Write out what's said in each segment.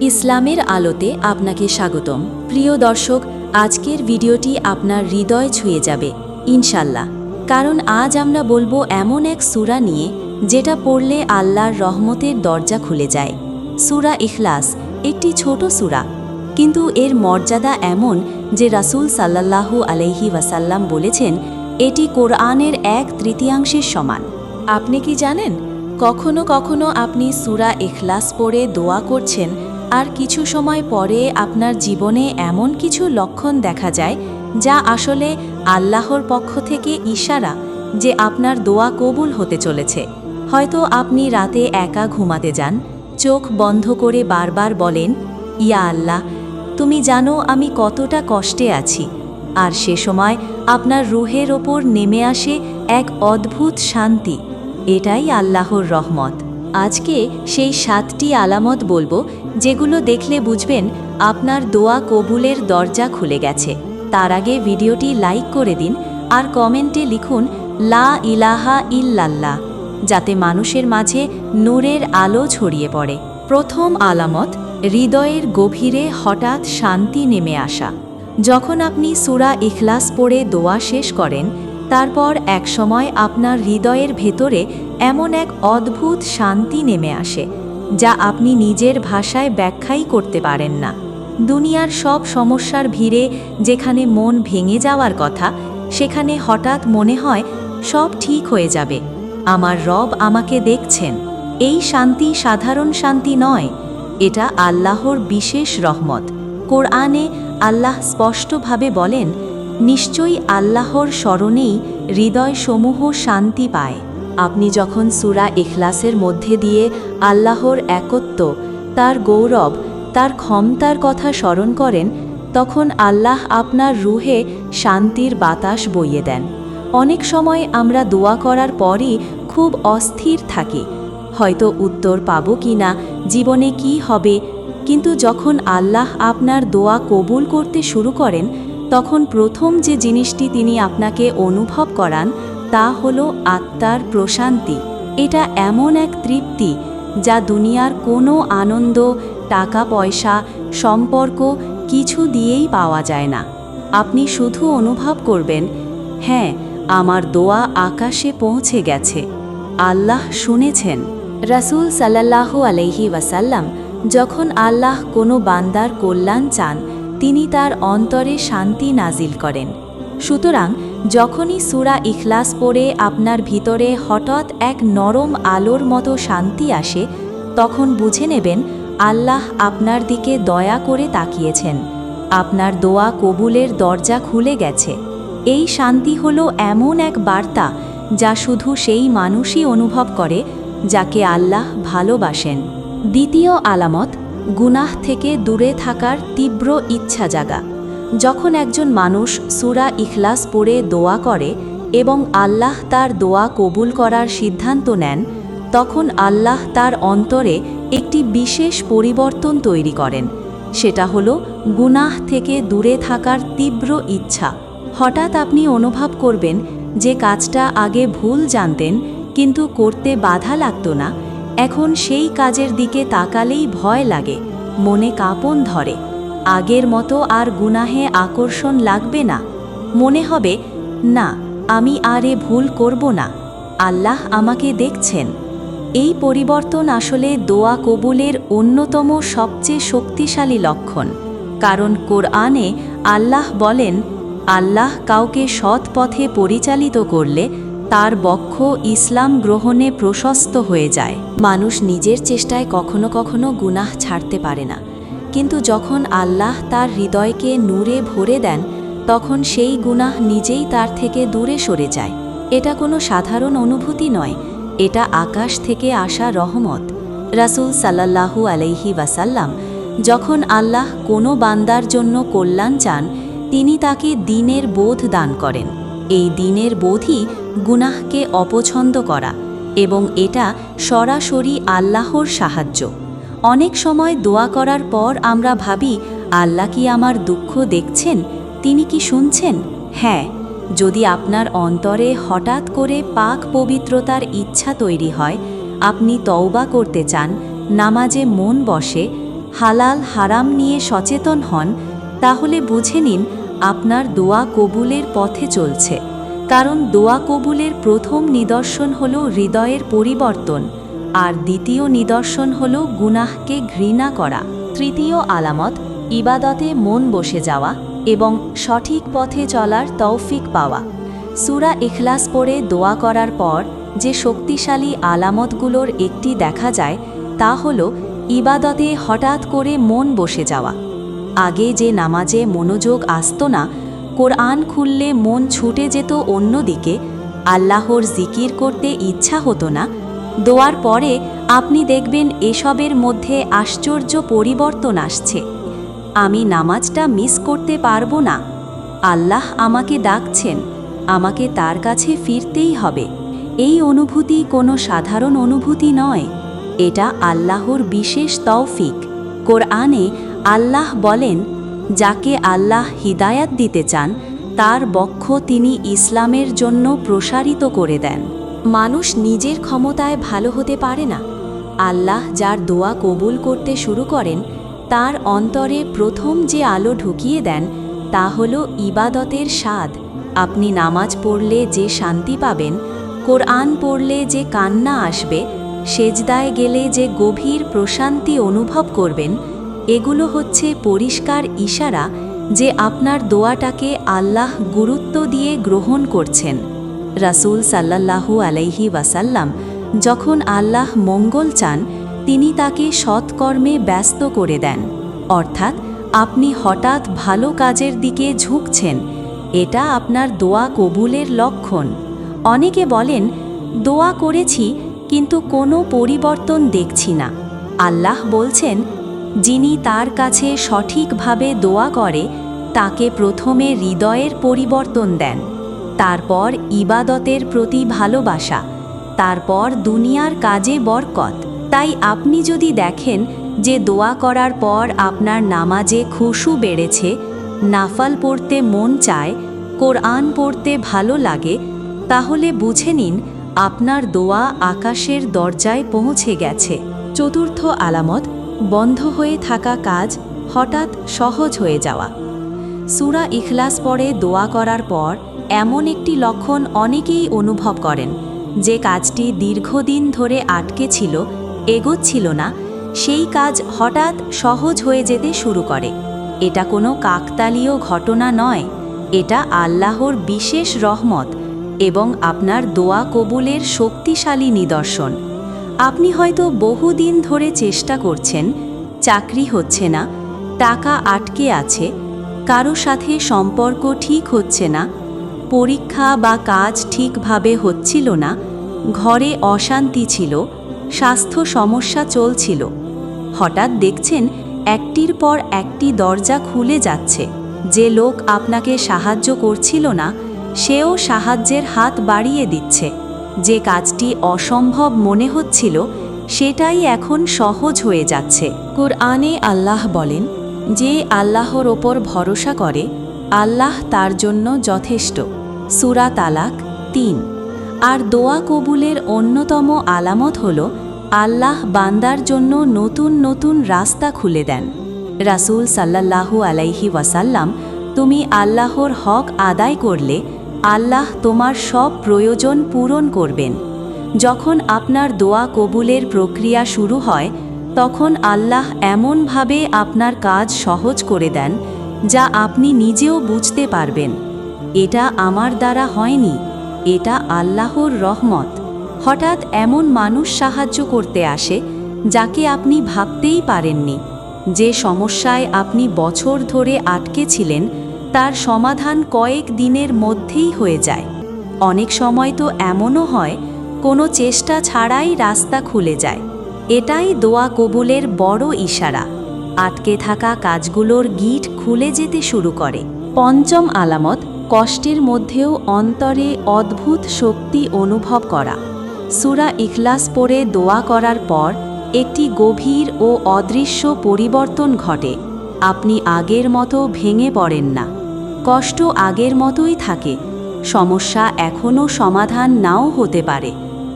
ইসলামের আলোতে আপনাকে স্বাগতম। প্রিয় দর্শক, আজকের ভিডিওটি আপনার হৃদয় ছুঁয়ে যাবে, ইনশাল্লাহ। কারণ আজ আমরা বলব এমন এক সুরা নিয়ে, যেটা পড়লে আল্লাহর রহমতের দরজা খুলে যায়। সুরা ইখলাস একটি ছোট সুরা, কিন্তু এর মর্যাদা এমন যে রাসূল সাল্লাল্লাহু আলাইহি ওয়াসাল্লাম বলেছেন, এটি কোরআনের এক তৃতীয়াংশের সমান। আপনি কি জানেন? কখনো কখনো আপনি সুরা ইখলাস পড়ে দোয়া করছেন আর কিছু সময় পরে আপনার জীবনে এমন কিছু লক্ষণ দেখা যায় যা আসলে আল্লাহর পক্ষ থেকে ইশারা যে আপনার দোয়া কবুল হতে চলেছে। হয়তো আপনি রাতে একা ঘুমাতে যান, চোখ বন্ধ করে বারবার বলেন, ইয়া আল্লাহ, তুমি জানো আমি কতটা কষ্টে আছি। আর সে সময় আপনার রুহের ওপর নেমে আসে এক অদ্ভুত শান্তি। এটাই আল্লাহর রহমত। আজকে সেই সাতটি আলামত বলব যেগুলো দেখলে বুঝবেন আপনার দোয়া কবুলের দরজা খুলে গেছে। তার আগে ভিডিওটি লাইক করে দিন আর কমেন্টে লিখুন, লা ইলাহা ইল্লাল্লাহ যাতে মানুষের মাঝে নূরের আলো ছড়িয়ে পড়ে। প্রথম আলামত, হৃদয়ের গভীরে হঠাৎ শান্তি নেমে আসা। যখন আপনি সুরা ইখলাস পড়ে দোয়া শেষ করেন, তারপর একসময় আপনার হৃদয়ের ভেতরে এমন এক অদ্ভুত শান্তি নেমে আসে। যা আপনি নিজের ভাষায় ব্যাখ্যাই করতে পারেন না। দুনিয়ার সব সমস্যার ভিড়ে যেখানে মন ভেঙে যাওয়ার কথা, সেখানে হঠাৎ মনে হয় সব ঠিক হয়ে যাবে। আমার রব আমাকে দেখছেন। এই শান্তি সাধারণ শান্তি নয়। এটা আল্লাহর বিশেষ রহমত। কোরআনে আল্লাহ স্পষ্টভাবে বলেন, নিশ্চয়ই আল্লাহর স্মরণেই হৃদয়সমূহ শান্তি পায়। আপনি যখন সুরা ইখলাসের মধ্যে দিয়ে আল্লাহর একত্ব, তার গৌরব, তার ক্ষমতার কথা স্মরণ করেন, তখন আল্লাহ আপনার রুহে শান্তির বাতাস বইয়ে দেন। অনেক সময় আমরা দোয়া করার পরই খুব অস্থির থাকি। হয়তো উত্তর পাবো কি না জীবনে কি হবে? কিন্তু যখন আল্লাহ আপনার দোয়া কবুল করতে শুরু করেন, তখন প্রথম যে জিনিসটি তিনি আপনাকে অনুভব করান তা হল আত্মার প্রশান্তি। এটা এমন এক তৃপ্তি যা দুনিয়ার কোনো আনন্দ টাকা পয়সা সম্পর্ক কিছু দিয়েই পাওয়া যায় না। আপনি শুধু অনুভব করবেন হ্যাঁ আমার দোয়া আকাশে পৌঁছে গেছে। আল্লাহ শুনেছেন। রাসূল সাল্লাল্লাহু আলাইহি ওয়াসাল্লাম যখন আল্লাহ কোনো বান্দার কল্যাণ চান, তিনি তার অন্তরে শান্তি নাজিল করেন। সুতরাং যখনই সুরা ইখলাস পড়ে আপনার ভিতরে হঠাৎ এক নরম আলোর মতো শান্তি আসে, তখন বুঝে নেবেন আল্লাহ আপনার দিকে দয়া করে তাকিয়েছেন। আপনার দোয়া কবুলের দরজা খুলে গেছে। এই শান্তি হল এমন এক বার্তা যা শুধু সেই মানুষই অনুভব করে যাকে আল্লাহ ভালোবাসেন। দ্বিতীয় আলামত, গুনাহ থেকে দূরে থাকার তীব্র ইচ্ছা জাগা। যখন একজন মানুষ সুরা ইখলাস পড়ে দোয়া করে এবং আল্লাহ তার দোয়া কবুল করার সিদ্ধান্ত নেন, তখন আল্লাহ তার অন্তরে একটি বিশেষ পরিবর্তন তৈরি করেন। সেটা হল গুনাহ থেকে দূরে থাকার তীব্র ইচ্ছা। হঠাৎ আপনি অনুভব করবেন যে কাজটা আগে ভুল জানতেন, কিন্তু করতে বাধা লাগতো না। এখন সেই কাজের দিকে তাকালেই ভয় লাগে, মনে কাঁপন ধরে। আগের মতো আর গুনাহে আকর্ষণ লাগবে না। মনে হবে, না, আমি আর এ ভুল করব না। আল্লাহ আমাকে দেখছেন। এই পরিবর্তন আসলে দোয়া কবুলের অন্যতম সবচেয়ে শক্তিশালী লক্ষণ। কারণ কোরআনে আল্লাহ বলেন, আল্লাহ কাউকে সৎ পথে পরিচালিত করলে তার বক্ষ ইসলাম গ্রহণে প্রশস্ত হয়ে যায়। মানুষ নিজের চেষ্টায় কখনো কখনো গুনাহ ছাড়তে পারে না। কিন্তু যখন আল্লাহ তার হৃদয়কে নূরে ভরে দেন, তখন সেই গুনাহ নিজেই তার থেকে দূরে সরে যায়। এটা কোনো সাধারণ অনুভূতি নয়, এটা আকাশ থেকে আসা রহমত। রাসূল সাল্লাল্লাহু আলাইহি ওয়াসাল্লাম যখন আল্লাহ কোনো বান্দার জন্য কল্যাণ চান, তিনি তাকে দিনের বোধ দান করেন। এই দিনের বোধই গুনাহকে অপছন্দ করা এবং এটা সরাসরি আল্লাহর সাহায্য। অনেক সময় দোয়া করার পর আমরা ভাবি, আল্লাহ কি আমার দুঃখ দেখছেন? তিনি কি শুনছেন? হ্যাঁ যদি আপনার অন্তরে হঠাৎ করে পাক পবিত্রতার ইচ্ছা তৈরি হয়, আপনি তওবা করতে চান, নামাজে মন বসে, হালাল হারাম নিয়ে সচেতন হন, তাহলে বুঝে নিন আপনার দোয়া কবুলের পথে চলছে। কারণ দোয়া কবুলের প্রথম নিদর্শন হল হৃদয়ের পরিবর্তন। আর দ্বিতীয় নিদর্শন হল গুনাহকে ঘৃণা করা। তৃতীয় আলামত, ইবাদতে মন বসে যাওয়া এবং সঠিক পথে চলার তৌফিক পাওয়া। সুরা ইখলাস পড়ে দোয়া করার পর যে শক্তিশালী আলামতগুলোর একটি দেখা যায়, তা হল ইবাদতে হঠাৎ করে মন বসে যাওয়া। আগে যে নামাজে মনোযোগ আসত না, কোরআন খুললে মন ছুটে যেত অন্যদিকে, আল্লাহর জিকির করতে ইচ্ছা হতো না দোয়ার পরে আপনি দেখবেন এসবের মধ্যে আশ্চর্য পরিবর্তন আসছে। আমি নামাজটা মিস করতে পারব না। আল্লাহ আমাকে ডাকছেন, আমাকে তার কাছে ফিরতেই হবে। এই অনুভূতি কোনো সাধারণ অনুভূতি নয়। এটা আল্লাহর বিশেষ তৌফিক। কোরআনে আল্লাহ বলেন, যাকে আল্লাহ হিদায়াত দিতে চান, তার বক্ষ তিনি ইসলামের জন্য প্রসারিত করে দেন। মানুষ নিজের ক্ষমতায় ভালো হতে পারে না। আল্লাহ যার দোয়া কবুল করতে শুরু করেন, তার অন্তরে প্রথম যে আলো ঢুকিয়ে দেন, তা হল ইবাদতের স্বাদ। আপনি নামাজ পড়লে যে শান্তি পাবেন, কোরআন পড়লে যে কান্না আসবে, সেজদায় গেলে যে গভীর প্রশান্তি অনুভব করবেন, এগুলো হচ্ছে পরিষ্কার ইশারা যে আপনার দোয়াটাকে আল্লাহ গুরুত্ব দিয়ে গ্রহণ করছেন। রাসূল সাল্লাল্লাহু আলাইহি ওয়াসাল্লাম যখন আল্লাহ মঙ্গল চান, তিনি তাকে সৎকর্মে ব্যস্ত করে দেন। অর্থাৎ আপনি হঠাৎ ভালো কাজের দিকে ঝুঁকছেন, এটা আপনার দোয়া কবুলের লক্ষণ। অনেকে বলেন, দোয়া করেছি, কিন্তু কোনো পরিবর্তন দেখছি না। আল্লাহ বলছেন, যিনি তার কাছে সঠিকভাবে দোয়া করে, তাকে প্রথমে হৃদয়ের পরিবর্তন দেন। তারপর ইবাদতের প্রতি ভালোবাসা, তারপর দুনিয়ার কাজে বরকত। তাই আপনি যদি দেখেন যে দোয়া করার পর আপনার নামাজে খুশু বেড়েছে, নাফাল পড়তে মন চায়, কোরআন পড়তে ভালো লাগে, তাহলে বুঝে নিন আপনার দোয়া আকাশের দরজায় পৌঁছে গেছে। চতুর্থ আলামত, বন্ধ হয়ে থাকা কাজ হঠাৎ সহজ হয়ে যাওয়া। সুরা ইখলাস পরে দোয়া করার পর এমন একটি লক্ষণ অনেকেই অনুভব করেন, যে কাজটি দীর্ঘদিন ধরে আটকে ছিল, এগোচ্ছিল না, সেই কাজ হঠাৎ সহজ হয়ে যেতে শুরু করে। এটা কোনো কাকতালীয় ঘটনা নয়, এটা আল্লাহর বিশেষ রহমত এবং আপনার দোয়া কবুলের শক্তিশালী নিদর্শন। আপনি হয়তো বহুদিন ধরে চেষ্টা করছেন, চাকরি হচ্ছে না, টাকা আটকে আছে, কারও সাথে সম্পর্ক ঠিক হচ্ছে না পরীক্ষা বা কাজ ঠিকভাবে হচ্ছিল না, ঘরে অশান্তি ছিল, স্বাস্থ্য সমস্যা চলছিল। হঠাৎ দেখছেন, একটির পর একটি দরজা খুলে যাচ্ছে। যে লোক আপনাকে সাহায্য করছিল না, সেও সাহায্যের হাত বাড়িয়ে দিচ্ছে। যে কাজটি অসম্ভব মনে হচ্ছিল, সেটাই এখন সহজ হয়ে যাচ্ছে। কোরআনে আল্লাহ বলেন, যে আল্লাহর ওপর ভরসা করে আল্লাহ তার জন্য যথেষ্ট। সুরা তালাক তিন। আর দোয়া কবুলের অন্যতম আলামত হল, আল্লাহ বান্দার জন্য নতুন নতুন রাস্তা খুলে দেন। রাসূল সাল্লাল্লাহু আলাইহি ওয়াসাল্লাম, তুমি আল্লাহর হক আদায় করলে, আল্লাহ তোমার সব প্রয়োজন পূরণ করবেন। যখন আপনার দোয়া কবুলের প্রক্রিয়া শুরু হয়, তখন আল্লাহ এমনভাবে আপনার কাজ সহজ করে দেন যা আপনি নিজেও বুঝতে পারবেন। এটা আমার দ্বারা হয়নি, এটা আল্লাহর রহমত। হঠাৎ এমন মানুষ সাহায্য করতে আসে, যাকে আপনি ভাবতেই পারেননি। যে সমস্যায় আপনি বছর ধরে আটকে ছিলেন, তার সমাধান কয়েক দিনের মধ্যেই হয়ে যায়। অনেক সময় তো এমনও হয়, কোনো চেষ্টা ছাড়াই রাস্তা খুলে যায়। এটাই দোয়া কবুলের বড় ইশারা। আটকে থাকা কাজগুলোর গিট খুলে যেতে শুরু করে। পঞ্চম আলামত, কষ্টের মধ্যেও অন্তরে অদ্ভুত শক্তি অনুভব করা। সুরা ইখলাস পরে দোয়া করার পর একটি গভীর ও অদৃশ্য পরিবর্তন ঘটে। আপনি আগের মতো ভেঙে পড়েন না। কষ্ট আগের মতোই থাকে। সমস্যা এখনও সমাধান নাও হতে পারে।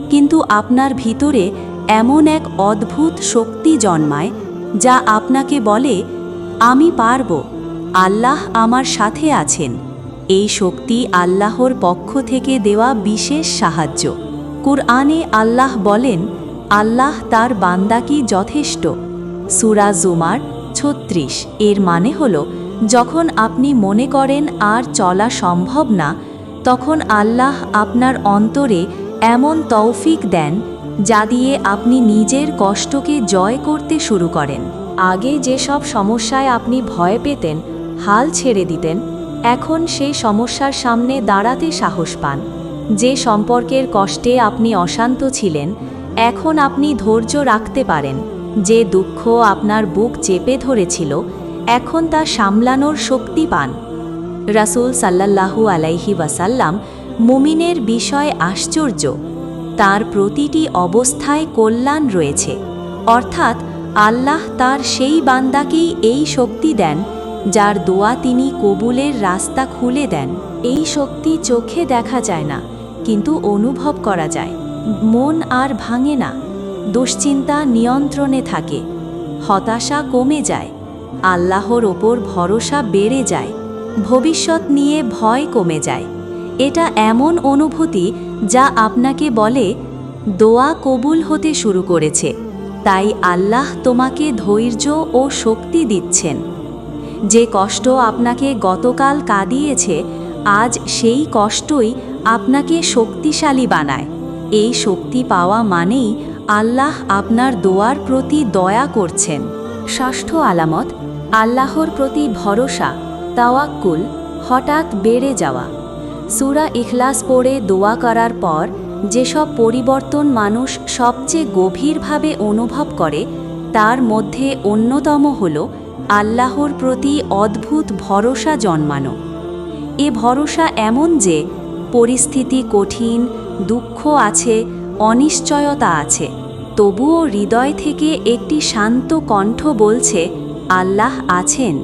কিন্তু আপনার ভিতরে এমন এক অদ্ভুত শক্তি জন্মায় যা আপনাকে বলে, আমি পারব। আল্লাহ আমার সাথে আছেন। এই শক্তি আল্লাহর পক্ষ থেকে দেওয়া বিশেষ সাহায্য। কুরআনে আল্লাহ বলেন, আল্লাহ তার বান্দাকি যথেষ্ট? সুরা জুমার ছত্রিশ, এর মানে হল, যখন আপনি মনে করেন আর চলা সম্ভব না, তখন আল্লাহ আপনার অন্তরে এমন তৌফিক দেন যা দিয়ে আপনি নিজের কষ্টকে জয় করতে শুরু করেন। আগে যেসব সমস্যায় আপনি ভয় পেতেন, হাল ছেড়ে দিতেন, এখন সেই সমস্যার সামনে দাঁড়াতে সাহস পান। যে সম্পর্কের কষ্টে আপনি অশান্ত ছিলেন, এখন আপনি ধৈর্য রাখতে পারেন। যে দুঃখ আপনার বুক চেপে ধরেছিল, এখন তা সামলানোর শক্তি পান। রাসূল সাল্লাল্লাহু আলাইহি ওয়াসাল্লাম মুমিনের বিষয় আশ্চর্য। তার প্রতিটি অবস্থায় কল্যাণ রয়েছে। অর্থাৎ আল্লাহ তার সেই বান্দাকেই এই শক্তি দেন, যার দোয়া তিনি কবুলের রাস্তা খুলে দেন। এই শক্তি চোখে দেখা যায় না, কিন্তু অনুভব করা যায়। মন আর ভাঙে না, দুশ্চিন্তা নিয়ন্ত্রণে থাকে, হতাশা কমে যায়, আল্লাহর ওপর ভরসা বেড়ে যায়, ভবিষ্যৎ নিয়ে ভয় কমে যায়। এটা এমন অনুভূতি যা আপনাকে বলে, দোয়া কবুল হতে শুরু করেছে। তাই আল্লাহ তোমাকে ধৈর্য ও শক্তি দিচ্ছেন। যে কষ্ট আপনাকে গতকাল কাঁদিয়েছে, আজ সেই কষ্টই আপনাকে শক্তিশালী বানায়। এই শক্তি পাওয়া মানেই আল্লাহ আপনার দোয়ার প্রতি দয়া করছেন। ষষ্ঠ আলামত, আল্লাহর প্রতি ভরসা, তাওয়াক্কুল, হঠাৎ বেড়ে যাওয়া। সুরা ইখলাস পড়ে দোয়া করার পর, যেসব পরিবর্তন মানুষ সবচেয়ে গভীরভাবে অনুভব করে, তার মধ্যে অন্যতম হল আল্লাহর প্রতি অদ্ভুত ভরসা জন্মানো। এ ভরসা এমন যে, পরিস্থিতি কঠিন, দুঃখ আছে, অনিশ্চয়তা আছে, তবুও হৃদয় থেকে একটি শান্ত কণ্ঠ বলছে, আল্লাহ আছেন,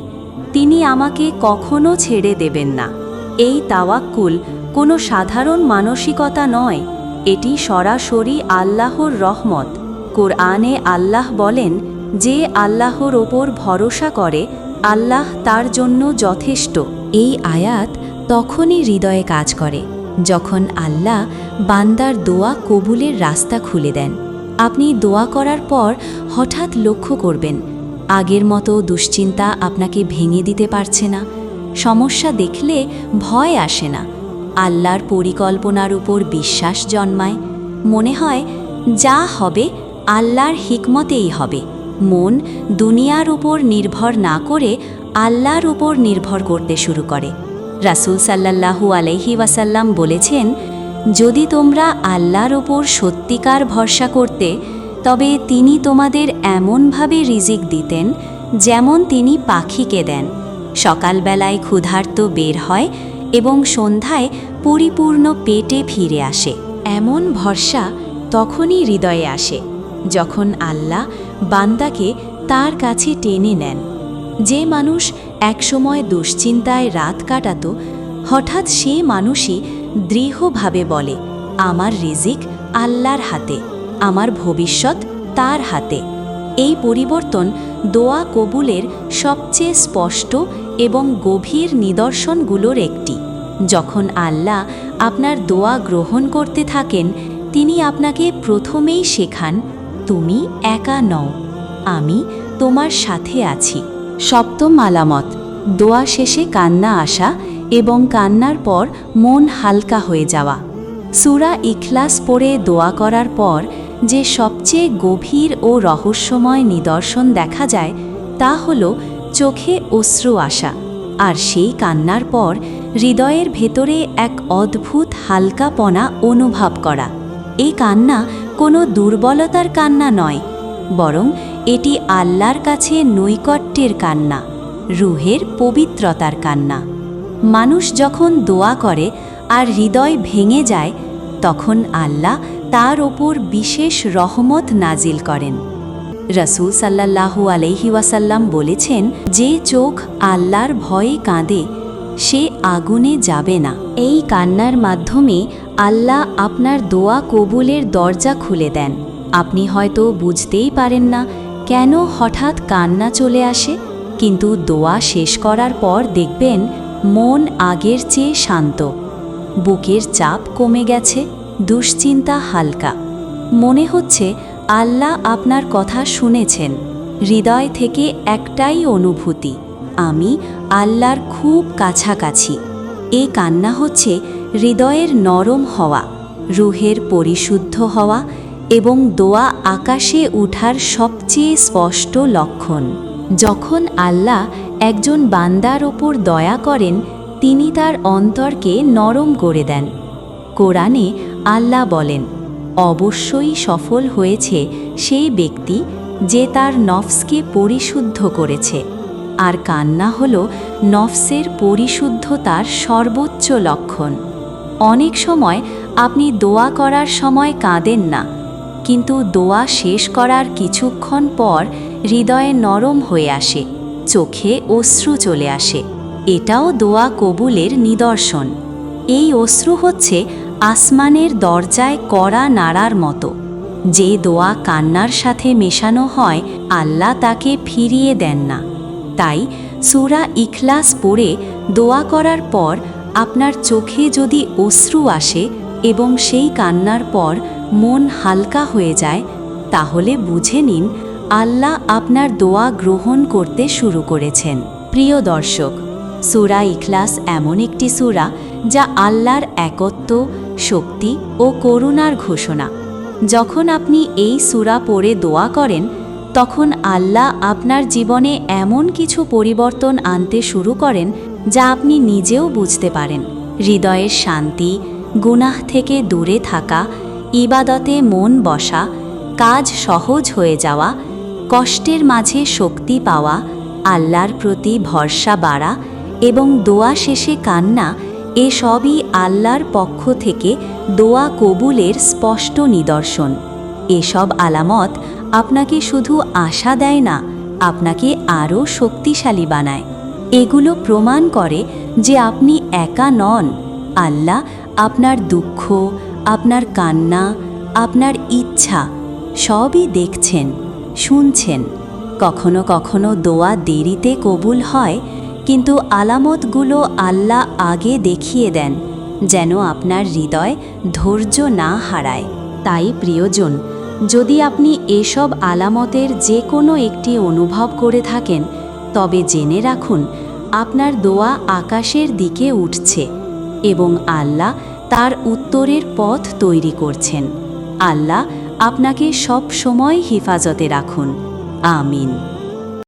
তিনি আমাকে কখনো ছেড়ে দেবেন না। এই তাওয়াক্কুল কোনো সাধারণ মানসিকতা নয়, এটি সরাসরি আল্লাহর রহমত। কোরআনে আল্লাহ বলেন, যে আল্লাহর ওপর ভরসা করে, আল্লাহ তার জন্য যথেষ্ট। এই আয়াত তখনই হৃদয়ে কাজ করে, যখন আল্লাহ বান্দার দোয়া কবুলের রাস্তা খুলে দেন। আপনি দোয়া করার পর হঠাৎ লক্ষ্য করবেন, আগের মতো দুশ্চিন্তা আপনাকে ভেঙে দিতে পারছে না। সমস্যা দেখলে ভয় আসে না। আল্লাহর পরিকল্পনার উপর বিশ্বাস জন্মায়। মনে হয়, যা হবে আল্লাহর হিকমতেই হবে। মন দুনিয়ার উপর নির্ভর না করে আল্লাহর উপর নির্ভর করতে শুরু করে। রাসূল সাল্লাল্লাহু আলাইহি ওয়াসাল্লাম বলেছেন, যদি তোমরা আল্লাহর ওপর সত্যিকার ভরসা করতে, তবে তিনি তোমাদের এমনভাবে রিজিক দিতেন যেমন তিনি পাখিকে দেন। সকালবেলায় ক্ষুধার্ত বের হয় এবং সন্ধ্যায় পরিপূর্ণ পেটে ফিরে আসে। এমন ভরসা তখনই হৃদয়ে আসে, যখন আল্লাহ বান্দাকে তার কাছে টেনে নেন। যে মানুষ একসময় দুশ্চিন্তায় রাত কাটাত, হঠাৎ সে মানুষই দৃঢ়ভাবে বলে, আমার রিজিক আল্লাহর হাতে, আমার ভবিষ্যৎ তার হাতে। এই পরিবর্তন দোয়া কবুলের সবচেয়ে স্পষ্ট এবং গভীর নিদর্শনগুলোর একটি। যখন আল্লাহ আপনার দোয়া গ্রহণ করতে থাকেন, তিনি আপনাকে প্রথমেই শেখান, তুমি একা নও, আমি তোমার সাথে আছি। সপ্তম আলামত, দোয়া শেষে কান্না আসা এবং কান্নার পর মন হালকা হয়ে যাওয়া। সুরা ইখলাস পড়ে দোয়া করার পর যে সবচেয়ে গভীর ও রহস্যময় নিদর্শন দেখা যায় তা হল চোখে অশ্রু আসা, আর সেই কান্নার পর হৃদয়ের ভেতরে এক অদ্ভুত হালকাপনা অনুভব করা। এই কান্না কোনো দুর্বলতার কান্না নয়, বরং এটি আল্লাহর কাছে নৈকট্যের কান্না, রুহের পবিত্রতার কান্না। মানুষ যখন দোয়া করে আর হৃদয় ভেঙে যায়, তখন আল্লাহ তার ওপর বিশেষ রহমত নাজিল করেন। রসুল সাল্লাল্লাহু আলহি ওয়াসাল্লাম বলেছেন যে চোখ আল্লাহর ভয়ে কাঁদে, সে আগুনে যাবে না। এই কান্নার মাধ্যমে আল্লাহ আপনার দোয়া কবুলের দরজা খুলে দেন। আপনি হয়তো বুঝতেই পারেন না কেন হঠাৎ কান্না চলে আসে, কিন্তু দোয়া শেষ করার পর দেখবেন মন আগের চেয়ে শান্ত। বুকের চাপ কমে গেছে। দুশ্চিন্তা হালকা। মনে হচ্ছে আল্লাহ আপনার কথা শুনেছেন। হৃদয় থেকে একটাই অনুভূতি, আমি আল্লাহর খুব কাছাকাছি। এই কান্না হচ্ছে হৃদয়ের নরম হওয়া, রুহের পরিশুদ্ধ হওয়া এবং দোয়া আকাশে উঠার সবচেয়ে স্পষ্ট লক্ষণ। যখন আল্লাহ একজন বান্দার ওপর দয়া করেন, তিনি তার অন্তরকে নরম করে দেন। কোরআনে আল্লাহ বলেন, অবশ্যই সফল হয়েছে সেই ব্যক্তি যে তার নফসকে পরিশুদ্ধ করেছে। আর কান্না হল নফসের পরিশুদ্ধতার সর্বোচ্চ লক্ষণ। অনেক সময় আপনি দোয়া করার সময় কাঁদেন না, কিন্তু দোয়া শেষ করার কিছুক্ষণ পর হৃদয়ে নরম হয়ে আসে, চোখে অশ্রু চলে আসে। এটাও দোয়া কবুলের নিদর্শন। এই অশ্রু হচ্ছে আসমানের দরজায় কড়া নাড়ার মতো। যে দোয়া কান্নার সাথে মেশানো হয়, আল্লাহ তাকে ফিরিয়ে দেন না। তাই সুরা ইখলাস পড়ে দোয়া করার পর আপনার চোখে যদি অশ্রু আসে এবং সেই কান্নার পর মন হালকা হয়ে যায়, তাহলে বুঝে নিন, আল্লাহ আপনার দোয়া গ্রহণ করতে শুরু করেছেন। প্রিয় দর্শক, সুরা ইখলাস এমন একটি সুরা যা আল্লাহর একত্ব শক্তি ও করুণার ঘোষণা। যখন আপনি এই সুরা পড়ে দোয়া করেন, তখন আল্লাহ আপনার জীবনে এমন কিছু পরিবর্তন আনতে শুরু করেন যা আপনি নিজেও বুঝতে পারেন। হৃদয়ের শান্তি, গুনাহ থেকে দূরে থাকা, ইবাদতে মন বসা, কাজ সহজ হয়ে যাওয়া, কষ্টের মাঝে শক্তি পাওয়া, আল্লাহর প্রতি ভরসা বাড়া এবং দোয়া শেষে কান্না এসবই আল্লাহর পক্ষ থেকে দোয়া কবুলের স্পষ্ট নিদর্শন। এসব আলামত আপনাকে শুধু আশা দেয় না, আপনাকে আরও শক্তিশালী বানায়। এগুলো প্রমাণ করে যে আপনি একা নন। আল্লাহ আপনার দুঃখ, আপনার কান্না, আপনার ইচ্ছা সবই দেখছেন, শুনছেন। কখনো কখনো দোয়া দেরিতে কবুল হয় কিন্তু আলামতগুলো আল্লাহ আগে দেখিয়ে দেন, যেন আপনার হৃদয় ধৈর্য না হারায়। তাই প্রিয়জন, যদি আপনি এসব আলামতের যে কোনো একটি অনুভব করে থাকেন, তবে জেনে রাখুন, আপনার দোয়া আকাশের দিকে উঠছে এবং আল্লাহ তার উত্তরের পথ তৈরি করছেন। আল্লাহ আপনাকে সব সময় হেফাজতে রাখুন। আমিন।